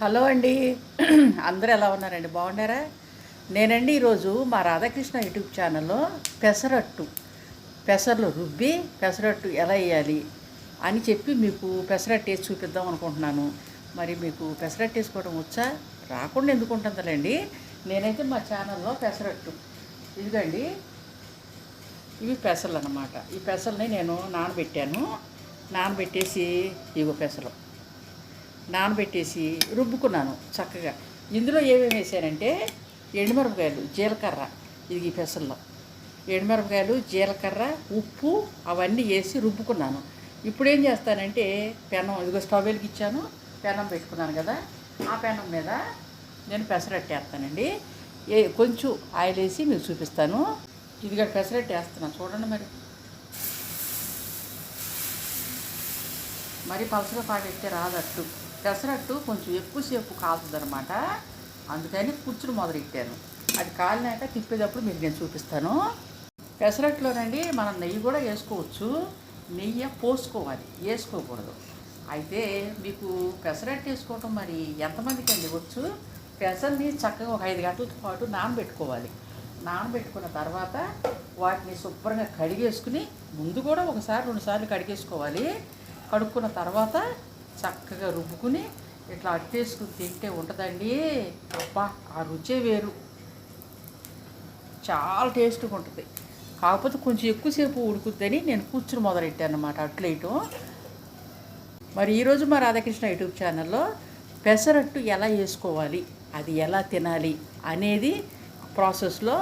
Hello అండి. అందరూ ఎలా ఉన్నారండి? బాగున్నారా? నేనండి ఈరోజు మా రాధాకృష్ణ యూట్యూబ్ ఛానల్లో పెసరట్టు పెసర్లు రుబ్బి పెసరట్టు ఎలా వేయాలి అని చెప్పి మీకు పెసరట్టు వేసి చూపిద్దాం అనుకుంటున్నాను. మరి మీకు పెసరట్టు వేసుకోవడం వచ్చా? రాకుండా ఎందుకు ఉంటుందిలేండి? నేనైతే మా ఛానల్లో పెసరట్టు. ఇదిగండి. ఇవి పెసలు అన్నమాట. ఈ పెసల్ని నేను నానబెట్టాను. నానబెట్టేసి ఇవి పెసలు. నానబెట్టేసి రుబ్బుకున్నాను చక్కగా. ఇందులో ఏమేమి వేసానంటే ఎండుమిరపకాయలు జీలకర్ర ఇది ఈ పెసల్లో ఎండుమిరపకాయలు జీలకర్ర ఉప్పు అవన్నీ వేసి రుబ్బుకున్నాను. ఇప్పుడు ఏం చేస్తానంటే పెనం ఇదిగో స్టవ్ ఇచ్చాను పెనం పెట్టుకున్నాను కదా ఆ పెనం మీద నేను పెసరట్టేస్తానండి ఏ కొంచెం ఆయిల్ వేసి మీకు చూపిస్తాను. ఇదిగా పెసరట్టు వేస్తున్నాను చూడండి మరి. మరి పలసగా పాడెత్తే రాదట్టు పెసరట్టు కొంచెం ఎక్కువసేపు కాలుతుంది అనమాట అందుకని కూర్చుని మొదలెట్టాను. అది కాలినాక తిప్పేటప్పుడు మీకు నేను చూపిస్తాను. పెసరట్టులోనండి మనం నెయ్యి కూడా వేసుకోవచ్చు. నెయ్యి పోసుకోవాలి. వేసుకోకూడదు. అయితే మీకు పెసరట్టు వేసుకోవటం మరి ఎంతమందికి అండి వచ్చు? పెసర్ని చక్కగా ఒక ఐదు గంటల పాటు నానబెట్టుకోవాలి. నానబెట్టుకున్న తర్వాత వాటిని శుభ్రంగా కడిగేసుకుని ముందు కూడా ఒకసారి రెండుసార్లు కడిగేసుకోవాలి. కడుక్కున్న తర్వాత చక్కగా రుబ్బుకుని ఇట్లా అట్టేసుకుని తింటే ఉంటుందండి. అబ్బా ఆ రుచే వేరు. చాలా టేస్ట్గా ఉంటుంది. కాకపోతే కొంచెం ఎక్కువసేపు ఉడుకుద్దని నేను కూర్చుని మొదలెట్టాను అనమాట అట్లేయటం మరి ఈరోజు మా రాధాకృష్ణ యూట్యూబ్ ఛానల్లో పెసరట్టు ఎలా వేసుకోవాలి అది ఎలా తినాలి అనేది ప్రాసెస్లో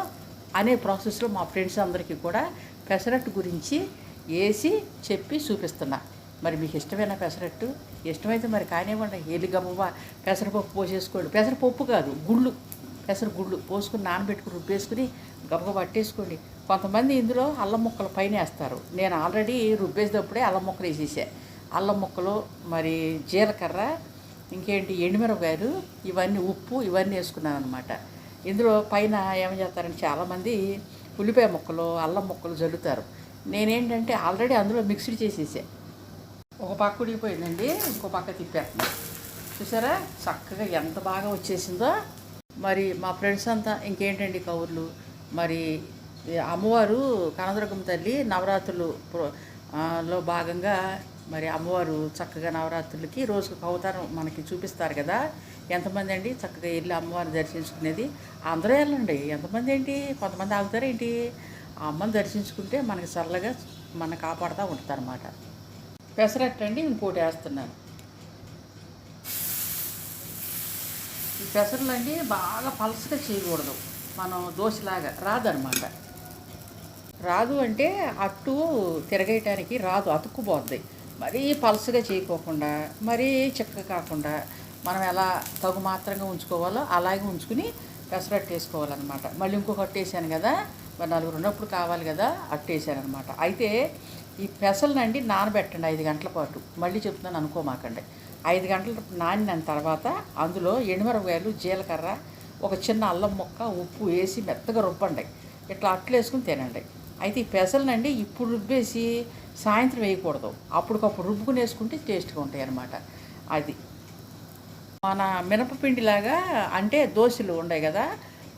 అనే ప్రాసెస్లో మా ఫ్రెండ్స్ అందరికీ కూడా పెసరట్టు గురించి వేసి చెప్పి చూపిస్తున్నా. మరి మీకు ఇష్టమైన పెసరట్టు? ఇష్టమైతే మరి కానివ్వండి. ఎలిగమ్మ పెసరపప్పు పోసేసుకోండి. పెసరపప్పు కాదు గుళ్ళు. పెసర గుళ్ళు. పోసుకుని నానబెట్టుకుని రుబ్బేసుకుని గబగబ పట్టేసుకోండి. కొంతమంది ఇందులో అల్లం ముక్కలు పైన వేస్తారు. నేను ఆల్రెడీ రుబ్బేసేటప్పుడే అల్లం ముక్కలు వేసేసా. అల్లం ముక్కలు మరి జీలకర్ర ఇంకేంటి ఎండుమిరపకాయలు ఇవన్నీ ఉప్పు ఇవన్నీ వేసుకున్నాను అనమాట ఇందులో పైన ఏం చేస్తారంటే చాలామంది ఉల్లిపాయ ముక్కలు అల్లం ముక్కలు జల్లుతారు. నేనేంటంటే ఆల్రెడీ అందులో మిక్స్డ్ చేసేసా. ఒక పక్క ఉడికిపోయిందండి ఇంకో పక్క తిప్పేస్తున్నాను చూసారా? చక్కగా ఎంత బాగా వచ్చేసిందో. మరి మా ఫ్రెండ్స్ అంతా ఇంకేంటండి కౌర్లు? మరి అమ్మవారు కనదుర్గం తల్లి నవరాత్రులు ప్రో- లో భాగంగా మరి అమ్మవారు చక్కగా నవరాత్రులకి రోజుకు ఒక అవతారం మనకి చూపిస్తారు కదా. ఎంతమంది అండి? చక్కగా వెళ్ళి అమ్మవారిని దర్శించుకునేది. అందరూ వెళ్ళండి. ఎంతమంది ఏంటి? కొంతమంది ఆగుతారేంటి? ఆ అమ్మని దర్శించుకుంటే మనకి చల్లగా మన కాపాడుతూ ఉంటుంది పెసరట్టండి ఇంకోటి వేస్తున్నాను. ఈ పెసర్లు అండి బాగా పలసగా చేయకూడదు. మనం దోశలాగా రాదనమాట. రాదు అంటే అట్టు తిరగేయటానికి రాదు అతుక్కుపోద్ది. మరీ పలసగా చేయకోకుండా మరీ చిక్క కాకుండా మనం ఎలా తగు మాత్రంగా ఉంచుకోవాలో అలాగే ఉంచుకుని పెసరట్టు వేసుకోవాలన్నమాట. మళ్ళీ ఇంకొక అట్టేసాను కదా మరి నలుగురు ఉన్నప్పుడు కావాలి కదా అట్టేసాను అనమాట అయితే ఈ పెసలనండి నానబెట్టండి ఐదు గంటల పాటు. మళ్ళీ చెప్తున్నాను అనుకోమాకండి. ఐదు గంటల నానిన తర్వాత అందులో ఎండుమిరపకాయలు జీలకర్ర ఒక చిన్న అల్లం ముక్క ఉప్పు వేసి మెత్తగా రుబ్బండి. ఇట్లా అట్లు వేసుకుని తినండి. అయితే ఈ పెసలనండి ఇప్పుడు రుబ్బేసి సాయంత్రం వేయకూడదు. అప్పటికప్పుడు రుబ్బుకుని వేసుకుంటే టేస్ట్గా ఉంటాయి అన్నమాట. అది మన మినపపిండిలాగా అంటే దోశలు ఉన్నాయి కదా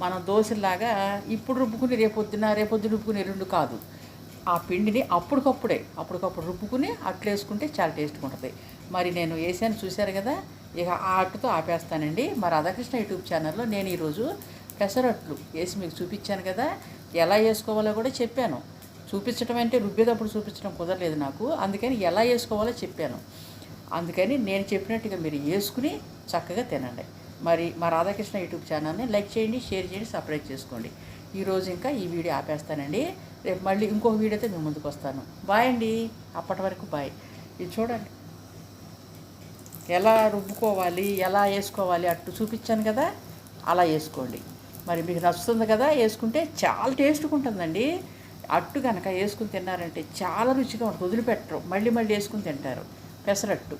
మనం దోశలాగా ఇప్పుడు రుబ్బుకుని రేపొద్దున రేపొద్దు రుబ్బుకుని రెండు కాదు. ఆ పిండిని అప్పటికప్పుడే అప్పటికప్పుడు రుబ్బుకుని అట్లేసుకుంటే చాలా టేస్ట్గా ఉంటుంది. మరి నేను వేసాను చూశారు కదా ఇక ఆ అట్టుతో ఆపేస్తానండి. మరి రాధాకృష్ణ యూట్యూబ్ ఛానల్లో నేను ఈరోజు పెసరట్లు వేసి మీకు చూపించాను కదా ఎలా వేసుకోవాలో కూడా చెప్పాను. చూపించడం అంటే రుబ్బేటప్పుడు చూపించడం కుదరలేదు నాకు అందుకని ఎలా వేసుకోవాలో చెప్పాను. అందుకని నేను చెప్పినట్టుగా మీరు వేసుకుని చక్కగా తినండి. మరి మా రాధాకృష్ణ యూట్యూబ్ ఛానల్ని లైక్ చేయండి షేర్ చేయండి సబ్స్క్రైబ్ చేసుకోండి. ఈరోజు ఇంకా ఈ వీడియో ఆపేస్తానండి. రేపు మళ్ళీ ఇంకో వీడియోతో మేము ముందుకు వస్తాను. బాయ్ అండి. అప్పటి వరకు బాయ్. ఇది చూడండి. ఎలా రుబ్బుకోవాలి ఎలా వేసుకోవాలి అట్టు చూపించాను కదా అలా వేసుకోండి. మరి మీకు నచ్చుతుంది కదా వేసుకుంటే చాలా టేస్ట్గా ఉంటుందండి. అట్టు కనుక వేసుకుని తిన్నారంటే చాలా రుచిగా ఉంటుంది. వదిలిపెట్టరు. మళ్ళీ మళ్ళీ వేసుకుని తింటారు. పెసరట్టు.